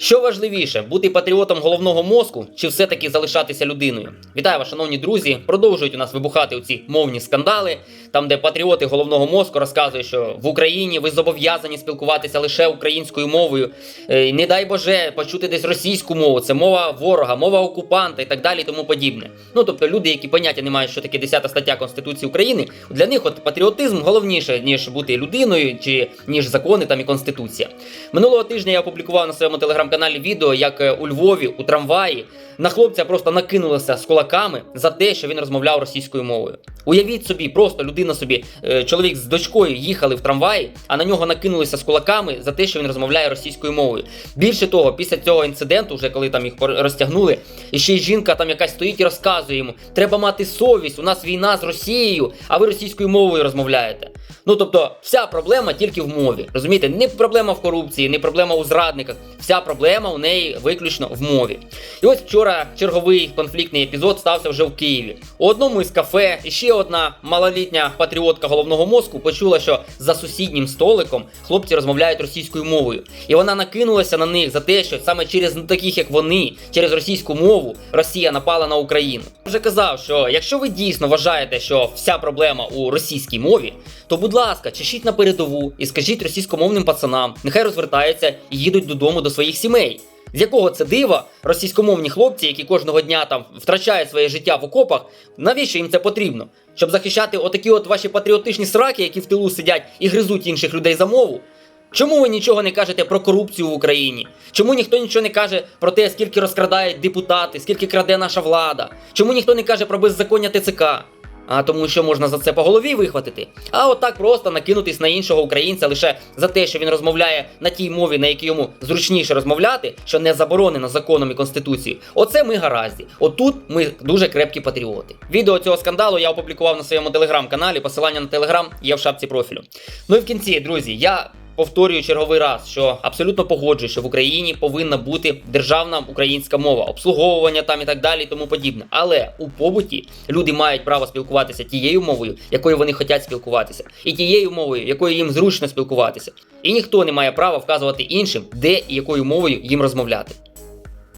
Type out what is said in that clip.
Що важливіше, бути патріотом головного мозку чи все-таки залишатися людиною? Вітаю вас, шановні друзі. Продовжують у нас вибухати оці мовні скандали, там, де патріоти головного мозку розказують, що в Україні ви зобов'язані спілкуватися лише українською мовою. Е, Не дай Боже почути десь російську мову. Це мова ворога, мова окупанта і так далі, і тому подібне. Ну тобто люди, які поняття не мають, що таке 10 стаття Конституції України, для них от патріотизм головніше, ніж бути людиною, чи ніж закони там і конституція. Минулого тижня я опублікував на своєму телеграм-каналі відео, як е, у Львові у трамваї на хлопця просто накинулися з кулаками за те, що він розмовляв російською мовою. Уявіть собі, просто людина собі, е, чоловік з дочкою їхали в трамваї, а на нього накинулися з кулаками за те, що він розмовляє російською мовою. Більше того, після цього інциденту, вже коли там їх розтягнули, і ще й жінка там якась стоїть і розказує йому: треба мати совість, у нас війна з Росією, а ви російською мовою розмовляєте. Ну тобто, вся проблема тільки в мові. Розумієте, не проблема в корупції, не проблема у зрадниках. Вся проблема у неї виключно в мові. І ось вчора черговий конфліктний епізод стався вже в Києві. У одному із кафе ще одна малолітня патріотка головного мозку почула, що за сусіднім столиком хлопці розмовляють російською мовою. І вона накинулася на них за те, що саме через таких, як вони, через російську мову, Росія напала на Україну. Я вже казав, що якщо ви дійсно вважаєте, що вся проблема у російській мові, то будь ласка, чешіть на передову і скажіть російськомовним пацанам, нехай розвертаються і їдуть додому до своїх сімей. З якого це дива російськомовні хлопці, які кожного дня там втрачають своє життя в окопах, навіщо їм це потрібно? Щоб захищати отакі от ваші патріотичні сраки, які в тилу сидять і гризуть інших людей за мову? Чому ви нічого не кажете про корупцію в Україні? Чому ніхто нічого не каже про те, скільки розкрадають депутати, скільки краде наша влада? Чому ніхто не каже про беззаконня ТЦК? А тому що можна за це по голові вихватити. А отак просто накинутись на іншого українця лише за те, що він розмовляє на тій мові, на якій йому зручніше розмовляти, що не заборонено законом і конституцією. Оце ми гаразді. Отут ми дуже крепкі патріоти. Відео цього скандалу я опублікував на своєму телеграм-каналі. Посилання на телеграм є в шапці профілю. Ну і в кінці, друзі, я. Повторюю черговий раз, що абсолютно погоджую, що в Україні повинна бути державна українська мова, обслуговування там і так далі, і тому подібне. Але у побуті люди мають право спілкуватися тією мовою, якою вони хочуть спілкуватися, і тією мовою, якою їм зручно спілкуватися. І ніхто не має права вказувати іншим, де і якою мовою їм розмовляти.